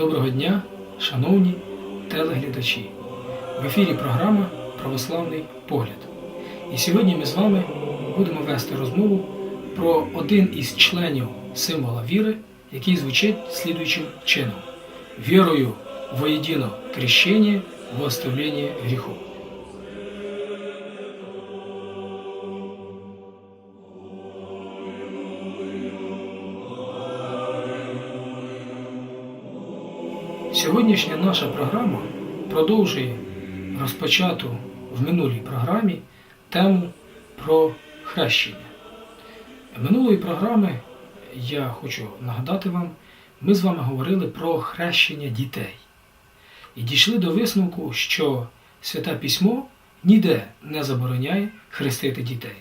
Доброго дня, шановні телеглядачі! В ефірі програма Православний Погляд. І сьогодні ми з вами будемо вести розмову про один із членів символа віри, який звучить слідуючим чином: вірою воєдино крещення, в оставлення гріхов. Сьогоднішня наша програма продовжує розпочату в минулій програмі тему про хрещення. Минулої програми я хочу нагадати вам, ми з вами говорили про хрещення дітей і дійшли до висновку, що Святе Письмо ніде не забороняє хрестити дітей.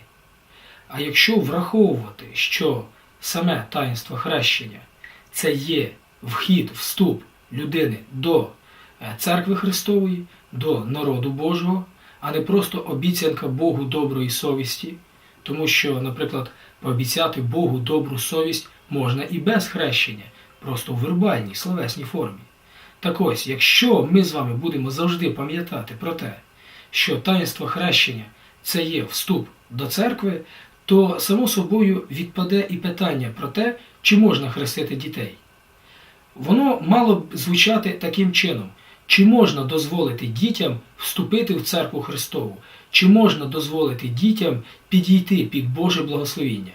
А якщо враховувати, що саме таїнство хрещення це є вхід, вступ людини до е, церкви Христової, до народу Божого, а не просто обіцянка Богу доброї совісті, тому що, наприклад, пообіцяти Богу добру совість можна і без хрещення, просто в вербальній, словесній формі. Так ось, якщо ми з вами будемо завжди пам'ятати про те, що таїнство хрещення це є вступ до церкви, то само собою відпаде і питання про те, чи можна хрестити дітей. Воно мало б звучати таким чином: чи можна дозволити дітям вступити в церкву Христову, чи можна дозволити дітям підійти під Боже благословіння?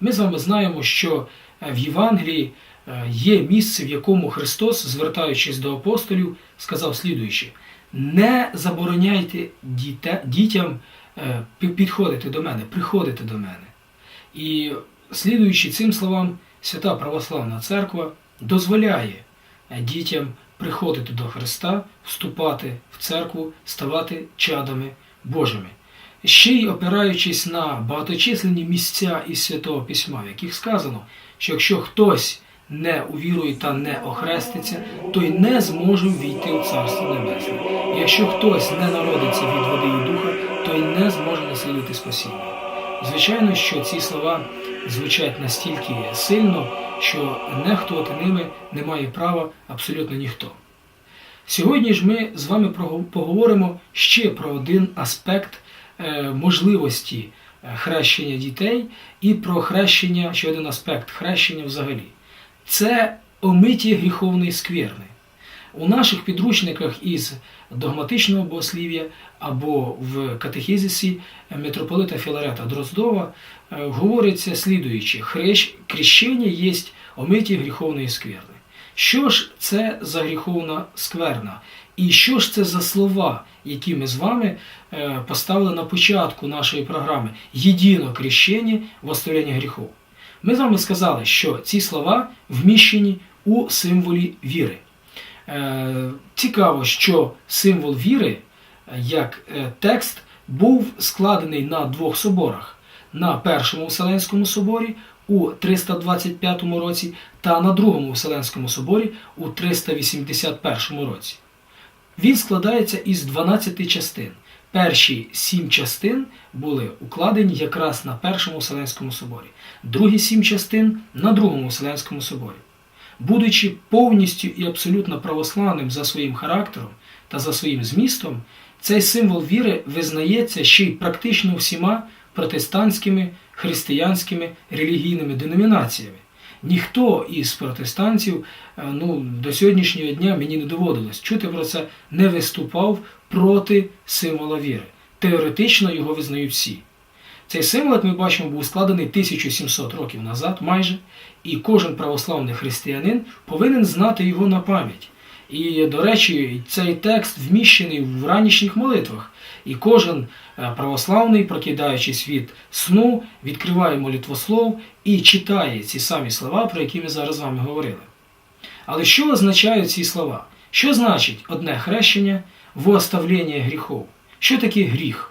Ми з вами знаємо, що е, в Євангелії е, є місце, в якому Христос, звертаючись до апостолів, сказав слідуюче: не забороняйте дітям е, підходити до мене, приходити до мене. І слідуючи цим словам, Свята Православна Церква дозволяє е, дітям приходити до Христа, вступати в церкву, ставати чадами Божими. Ще й опираючись на багаточисленні місця із Святого Письма, в яких сказано, що якщо хтось не увірує та не охреститься, той не зможе ввійти в Царство Небесне. Якщо хтось не народиться від води і духа, той не зможе наслідувати спасіння. Звичайно, що ці слова звучать настільки сильно, що нехтувати ними не має права абсолютно ніхто. Сьогодні ж ми з вами поговоримо ще про один аспект е, можливості е, хрещення дітей і про хрещення, ще один аспект хрещення взагалі. Це омиті гріховної скверни. У наших підручниках із догматичного богослів'я або в катехізисі митрополита Філарета Дроздова е, говориться слідуюче: «Хрещ- крещення є омиті гріховної скверни. Що ж це за гріховна скверна? І що ж це за слова, які ми з вами е, поставили на початку нашої програми Єдино крещення в оставлянні гріхов? Ми з вами сказали, що ці слова вміщені у символі віри. Е, Цікаво, що символ віри, е, як е, текст, був складений на двох соборах: на Першому Вселенському соборі у 325 році та на Другому Вселенському соборі у 381 році. Він складається із 12 частин. Перші сім частин були укладені якраз на Першому Вселенському соборі, другі сім частин на Другому Вселенському соборі. Будучи повністю і абсолютно православним за своїм характером та за своїм змістом, цей символ віри визнається ще й практично всіма протестантськими християнськими релігійними деномінаціями. Ніхто із протестантів е, ну, до сьогоднішнього дня мені не доводилось чути про це, не виступав проти символа віри. Теоретично його визнають всі. Цей символ, як ми бачимо, був складений 1700 років назад майже, і кожен православний християнин повинен знати його на пам'ять. І, до речі, цей текст вміщений в ранішніх молитвах. І кожен е, православний, прокидаючись від сну, відкриває молитвослов і читає ці самі слова, про які ми зараз з вами говорили. Але що означають ці слова? Що значить одне хрещення в оставлення гріхов? Що таке гріх?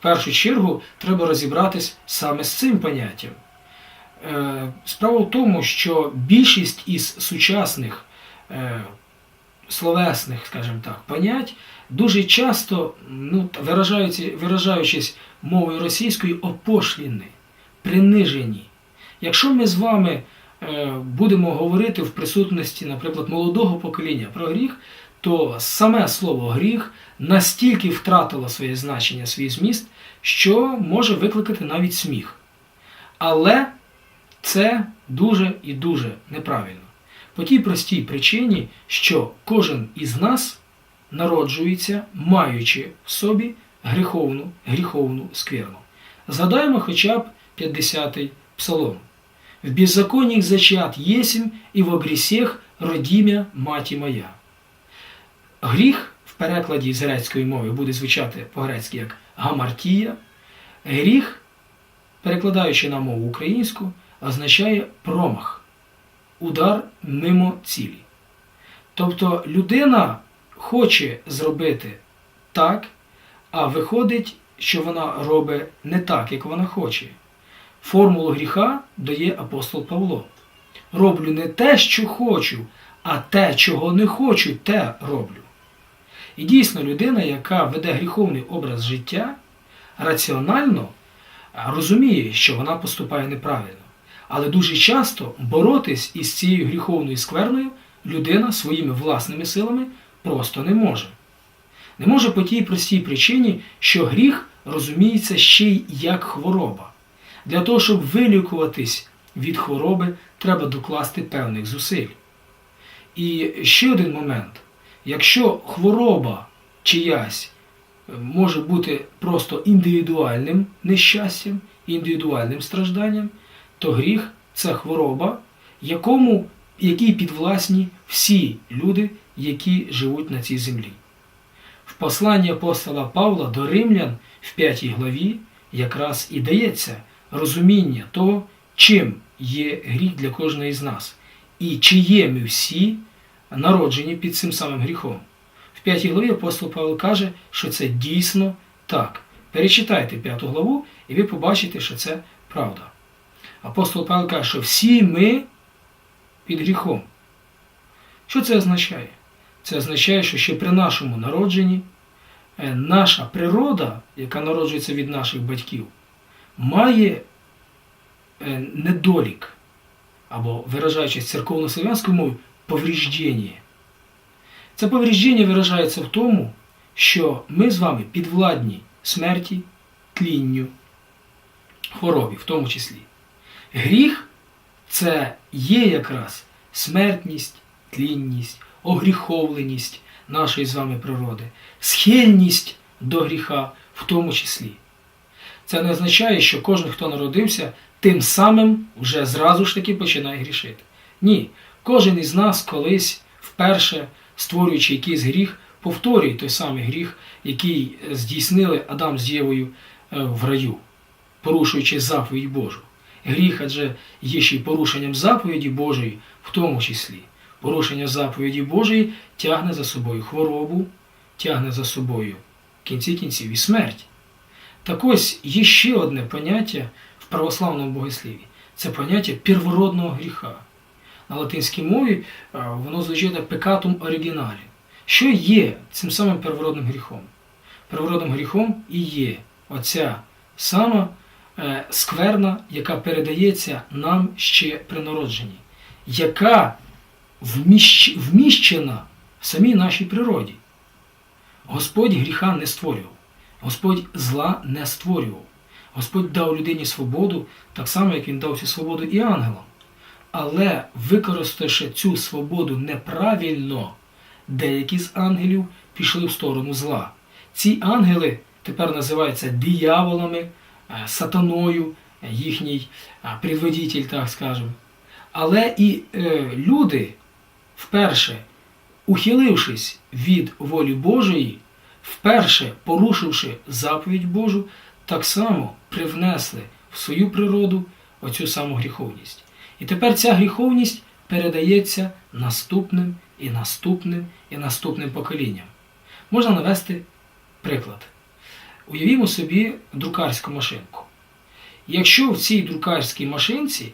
В першу чергу треба розібратись саме з цим поняттям. Е, Справа в тому, що більшість із сучасних е, словесних, скажімо так, понять дуже часто, ну, виражаючись мовою російською, опошліні, принижені. Якщо ми з вами е, будемо говорити в присутності, наприклад, молодого покоління про гріх, то саме слово гріх настільки втратила своє значення, свій зміст, що може викликати навіть сміх. Але це дуже і дуже неправильно. По тій простій причині, що кожен із нас народжується, маючи в собі гріховну, гріховну скверну. Згадаємо хоча б 50-й псалом. В беззаконних зачат єсмь, і в огрісех родімя маті моя. Гріх в перекладі з грецької мови буде звучати по-грецьки як гамартія. Гріх, перекладаючи на мову українську, означає промах, удар мимо цілі. Тобто людина хоче зробити так, а виходить, що вона робить не так, як вона хоче. Формулу гріха дає апостол Павло. Роблю не те, що хочу, а те, чого не хочу, те роблю. І дійсно, людина, яка веде гріховний образ життя, раціонально розуміє, що вона поступає неправильно. Але дуже часто боротись із цією гріховною скверною людина своїми власними силами просто не може. Не може по тій простій причині, що гріх розуміється ще й як хвороба. Для того, щоб вилікуватись від хвороби, треба докласти певних зусиль. І ще один момент: якщо хвороба чиясь може бути просто індивідуальним нещастям, індивідуальним стражданням, то гріх це хвороба, якому, якій підвласні всі люди, які живуть на цій землі. В посланні апостола Павла до римлян в 5 главі якраз і дається розуміння того, чим є гріх для кожної з нас, і чи ми всі народжені під цим самим гріхом. В 5 главі апостол Павло каже, що це дійсно так. Перечитайте 5 главу, і ви побачите, що це правда. Апостол Павло каже, що всі ми під гріхом. Що це означає? Це означає, що ще при нашому народженні е, наша природа, яка народжується від наших батьків, має е, недолік, або, виражаючись церковно-славянською мовою, повріждення. Це повріждення виражається в тому, що ми з вами підвладні смерті, тлінню, хворобі, в тому числі. Гріх це є якраз смертність, тлінність, огріховленість нашої з вами природи, схильність до гріха в тому числі. Це не означає, що кожен, хто народився, тим самим вже зразу ж таки починає грішити. Ні, кожен із нас колись вперше, створюючи якийсь гріх, повторює той самий гріх, який здійснили Адам з Євою е, в раю, порушуючи заповідь Божу. Гріх адже є ще й порушенням заповіді Божої, в тому числі. Порушення заповіді Божої тягне за собою хворобу, тягне за собою в кінці кінців і смерть. Так ось є ще одне поняття в православному богосліві це поняття первородного гріха. На латинській мові е, воно звучить пекатум оригіналі. Що є цим самим первородним гріхом? Первородним гріхом і є оця сама е, скверна, яка передається нам ще при народженні, яка вміщена в самій нашій природі. Господь гріха не створював, Господь зла не створював. Господь дав людині свободу, так само, як Він дав цю свободу і ангелам. Але використавши цю свободу неправильно, деякі з ангелів пішли в сторону зла. Ці ангели тепер називаються дияволами, е, сатаною, їхній е, предводитель, так скажемо. Але і е, люди, вперше, ухилившись від волі Божої, вперше порушивши заповідь Божу, так само привнесли в свою природу оцю саму гріховність. І тепер ця гріховність передається наступним і наступним і наступним поколінням. Можна навести приклад. Уявімо собі друкарську машинку. Якщо в цій друкарській машинці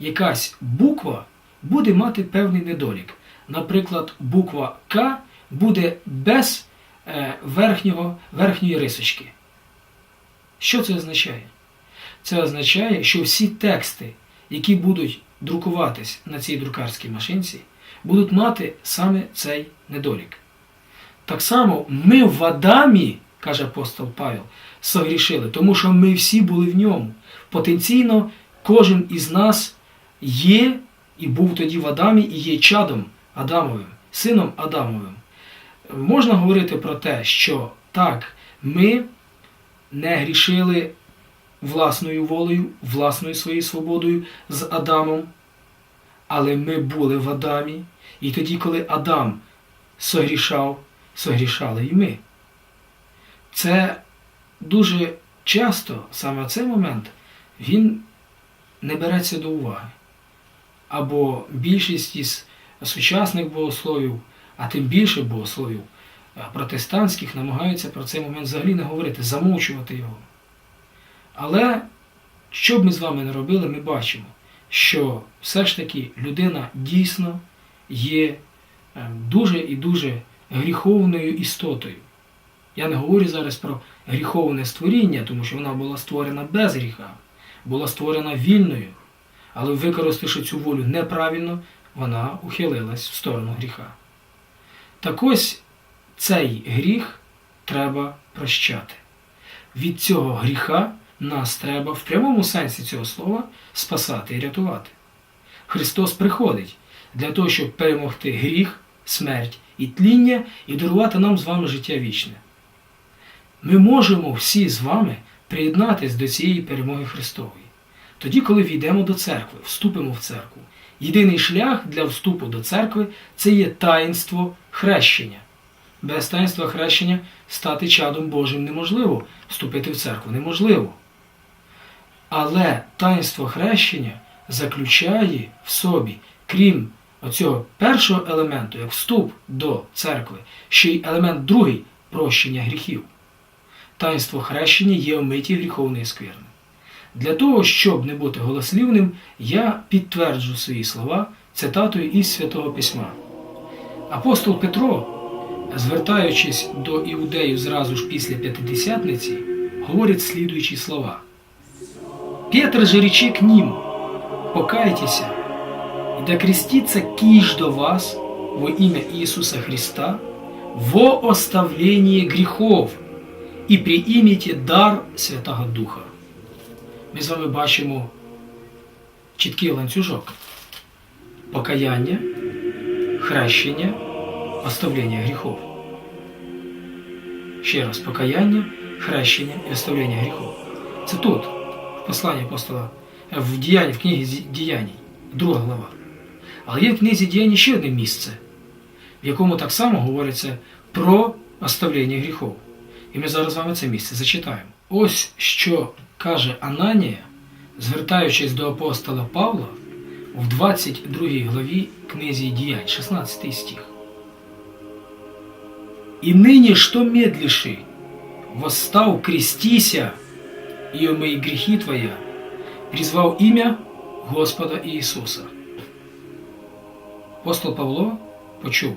якась буква буде мати певний недолік, наприклад, буква К буде без е, верхнього, верхньої рисочки. Що це означає? Це означає, що всі тексти, які будуть друкуватись на цій друкарській машинці, будуть мати саме цей недолік. так само ми в Адамі, каже апостол Павел, согрішили, тому що ми всі були в ньому. Потенційно кожен із нас є і був тоді в Адамі, і є чадом Адамовим, сином Адамовим. Можна говорити про те, що так, ми не грішили власною волею, власною своєю свободою з Адамом, але ми були в Адамі, і тоді, коли Адам согрішав, согрішали і ми. Це дуже часто, саме цей момент, він не береться до уваги. Або більшість із сучасних богословів, а тим більше богословів е, протестантських намагаються про цей момент взагалі не говорити, замовчувати його. Але що б ми з вами не робили, ми бачимо, що все ж таки людина дійсно є е, дуже і дуже гріховною істотою. Я не говорю зараз про гріховне створіння, тому що вона була створена без гріха, була створена вільною, але використавши цю волю неправильно, вона ухилилась в сторону гріха. Так ось цей гріх треба прощати. Від цього гріха нас треба в прямому сенсі цього слова спасати і рятувати. Христос приходить для того, щоб перемогти гріх, смерть і тління і дарувати нам з вами життя вічне. Ми можемо всі з вами приєднатися до цієї перемоги Христової. Тоді, коли війдемо до церкви, вступимо в церкву. Єдиний шлях для вступу до церкви це є таїнство хрещення. Без таїнства хрещення стати чадом Божим неможливо, вступити в церкву неможливо. Але таїнство хрещення заключає в собі, крім оцього першого елементу, як вступ до церкви, ще й елемент другий прощення гріхів. Таїнство хрещення є омиті гріховної скверни. Для того, щоб не бути голослівним, я підтверджу свої слова цитатою із Святого Письма. Апостол Петро, звертаючись до іудеїв зразу ж після П'ятидесятниці, говорить слідуючі слова. Петр же речи к ним, покайтеся, и да крестится киш до вас во имя Иисуса Христа во оставление грехов і приіміть дар Святого Духа. Ми з вами бачимо чіткий ланцюжок. Покаяння, хрещення, оставлення гріхов. Ще раз, покаяння, хрещення і оставлення гріхов. Це тут, в посланні апостола, в діянні, в книгі діянь, друга глава. Але є в книзі діянь ще одне місце, в якому так само говориться про оставлення гріхов. І ми зараз з вами це місце зачитаємо. Ось що каже Ананія, звертаючись до апостола Павла в 22 главі книзі діянь, 16 стих. «И ныне что медлиши? Восстав, крестися, и омий грехи твоя, призвав ім'я Господа Ісуса. Апостол Павло почув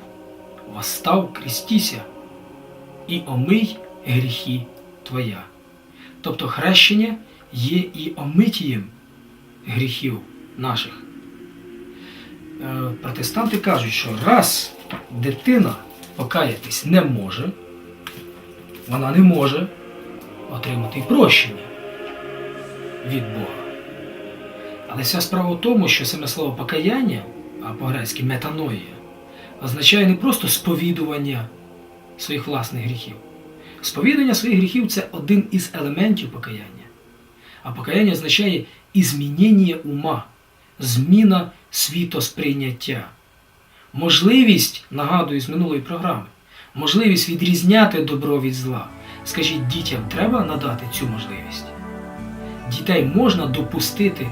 Восстав, крестися, і омий гріхи твоя. Тобто хрещення є і омитієм гріхів наших. Е, Протестанти кажуть, що раз дитина покаятись не може, вона не може отримати прощення від Бога. Але вся справа в тому, що саме слово покаяння, а по-грецьки метаноїя, означає не просто сповідування своїх власних гріхів. Сповідання своїх гріхів це один із елементів покаяння. А покаяння означає і змінення ума, зміна світосприйняття, можливість, нагадую з минулої програми, можливість відрізняти добро від зла. Скажіть, дітям треба надати цю можливість. Дітей можна допустити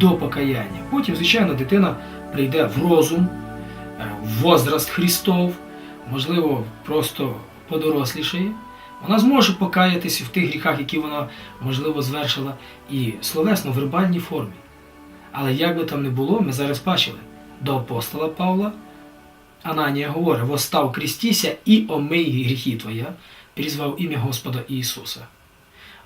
до покаяння. Потім, звичайно, дитина прийде в розум, е, в возраст Христов, можливо, просто подорослішає. Вона зможе покаятися в тих гріхах, які вона, можливо, звершила і словесно, в вербальній формі. Але як би там не було, ми зараз бачили до апостола Павла. Ананія говорить: Востав крістіся і омий гріхи твоя, призвав ім'я Господа Ісуса.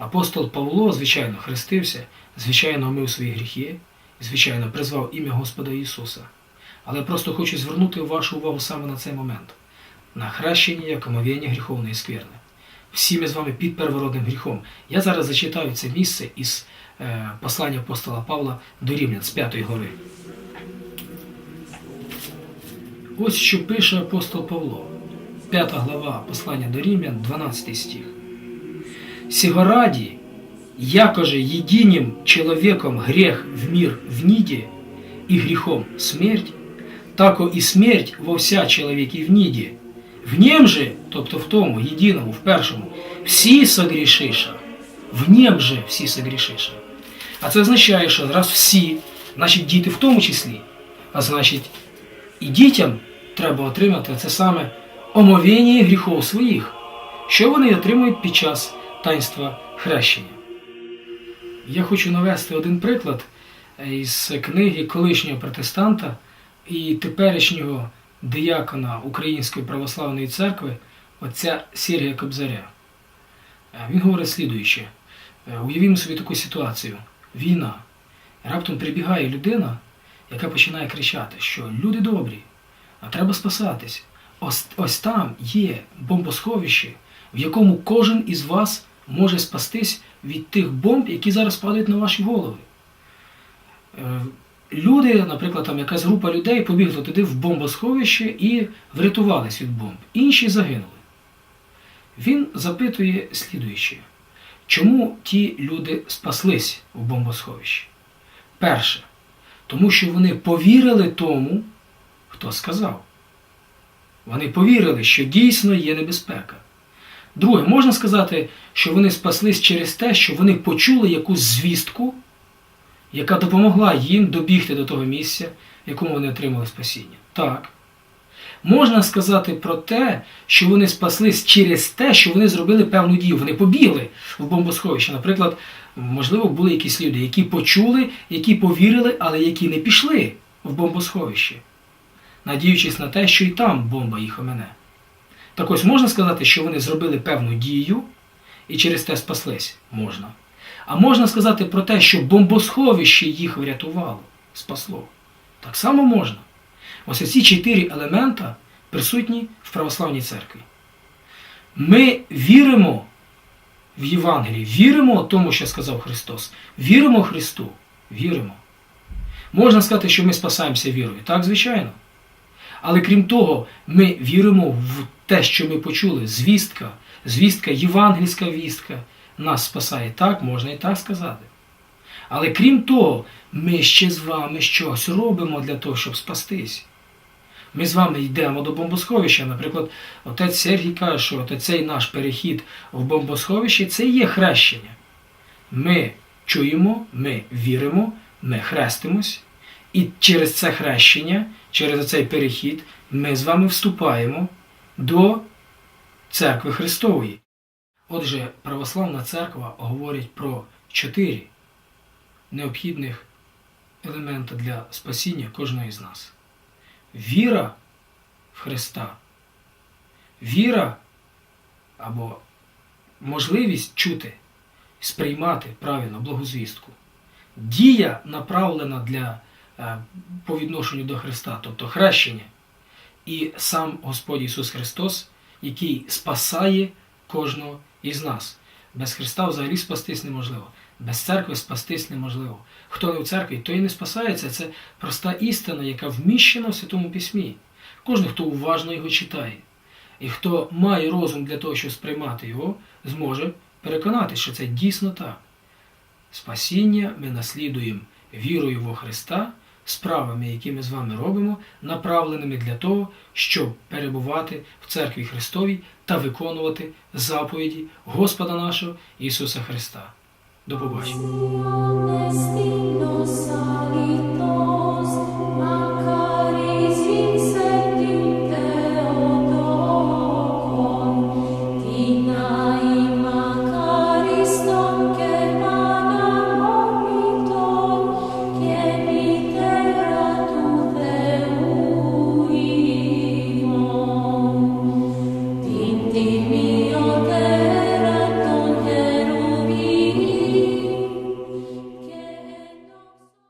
Апостол Павло, звичайно, хрестився, звичайно, омив свої гріхи, звичайно, призвав ім'я Господа Ісуса. Але просто хочу звернути вашу увагу саме на цей момент. на хрещення як омовіння гріховної скверни. Всі ми з вами під первородним гріхом. Я зараз зачитаю це місце із е, послання апостола Павла до Рівнян з п'ятої гори. Ось що пише апостол Павло, 5 глава послання до Рівнян, 12 стих. Сего ради, якоже единим человеком грех в мир вниде, и грехом смерть, тако і смерть во вся чоловіки вніді. В нім же, тобто в тому, єдиному, в першому, всі согрішиша. В нім же всі согрішиша. А це означає, що раз всі, значить діти в тому числі, а значить і дітям треба отримати це саме омовіння гріхов своїх, що вони отримують під час таїнства хрещення. Я хочу навести один приклад із книги колишнього протестанта і теперішнього диякона Української православної церкви, отця Сергія Кобзаря. Е, Він говорить слідуюче. Е, Уявімо собі таку ситуацію. Війна. Раптом прибігає людина, яка починає кричати, що люди добрі, а треба спасатись. Ось, ось там є бомбосховище, в якому кожен із вас може спастись від тих бомб, які зараз падають на ваші голови. Е, Люди, наприклад, там якась група людей побігли туди в бомбосховище і врятувались від бомб. Інші загинули. Він запитує слідуюче, чому ті люди спаслись в бомбосховищі? Перше, тому що вони повірили тому, хто сказав. Вони повірили, що дійсно є небезпека. Друге, можна сказати, що вони спаслись через те, що вони почули якусь звістку, яка допомогла їм добігти до того місця, в якому вони отримали спасіння. Так. Можна сказати про те, що вони спаслись через те, що вони зробили певну дію. Вони побігли в бомбосховище. Наприклад, можливо, були якісь люди, які почули, які повірили, але які не пішли в бомбосховище, надіючись на те, що і там бомба їх омене. Так ось можна сказати, що вони зробили певну дію і через те спаслись? Можна. А можна сказати про те, що бомбосховище їх врятувало, спасло. Так само можна. Ось ці чотири елемента присутні в православній церкві. Ми віримо в Євангелії, віримо тому, що сказав Христос. Віримо Христу. Віримо. Можна сказати, що ми спасаємося вірою. Так, звичайно. Але крім того, ми віримо в те, що ми почули. Звістка, звістка, євангельська вістка нас спасає. Так, можна і так сказати. Але крім того, ми ще з вами щось робимо для того, щоб спастись. Ми з вами йдемо до бомбосховища. Наприклад, отець Сергій каже, що цей наш перехід в бомбосховище це є хрещення. Ми чуємо, ми віримо, ми хрестимось, і через це хрещення, через цей перехід, ми з вами вступаємо до церкви Христової. Отже, православна церква говорить про чотири необхідних елемента для спасіння кожного з нас. Віра в Христа, віра або можливість чути, сприймати правильно благозвістку, дія направлена для по відношенню до Христа, тобто хрещення, і сам Господь Ісус Христос, який спасає кожного із нас. Без Христа взагалі спастись неможливо. Без церкви спастись неможливо. Хто не в церкві, той і не спасається. Це проста істина, яка вміщена в Святому Письмі. Кожен, хто уважно його читає, і хто має розум для того, щоб сприймати його, зможе переконатися, що це дійсно так. Спасіння ми наслідуємо вірою во Христа, справами, які ми з вами робимо, направленими для того, щоб перебувати в церкві Христовій та виконувати заповіді Господа нашого Ісуса Христа. До побачення.